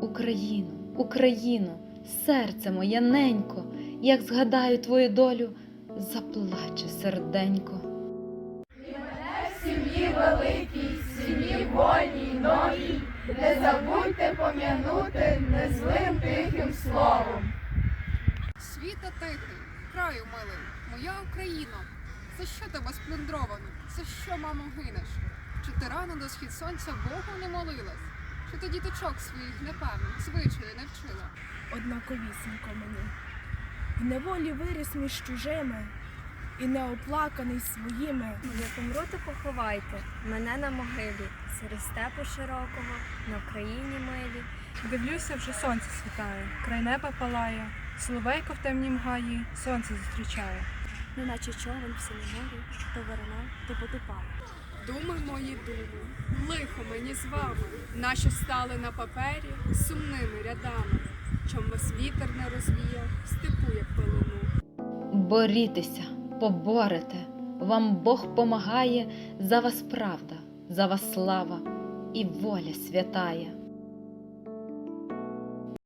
Україно, Україно, серце моє ненько, як згадаю твою долю, заплаче серденько. сім'ї великій, сім'ї вольній, новій, не забудьте пом'янути незлим тихим словом. Світа тихий, краю милий, моя Україно, за що тебе сплюндровано? За що, мамо, гинеш? Чи ти рано до схід сонця Богу не молилась? Чи ти діточок своїх непевних звичаї не вчила? однаковісінько мені. В неволі виріс між чужими і неоплаканий своїми. Я помру, то поховайте мене на могилі, серед степу широкого, на Вкраїні милі. Дивлюся, вже сонце світає, край неба палає, соловейко в темнім гаї сонце зустрічає. Неначе човен в синій морі, то верне, то потупає. Думи мої думи, лихо мені з вами, наші стали на папері сумними рядами, чом вас вітер не розвіяв, степу як пилину. Борітеся, поборете, вам Бог помагає, за вас правда, за вас слава і воля святая.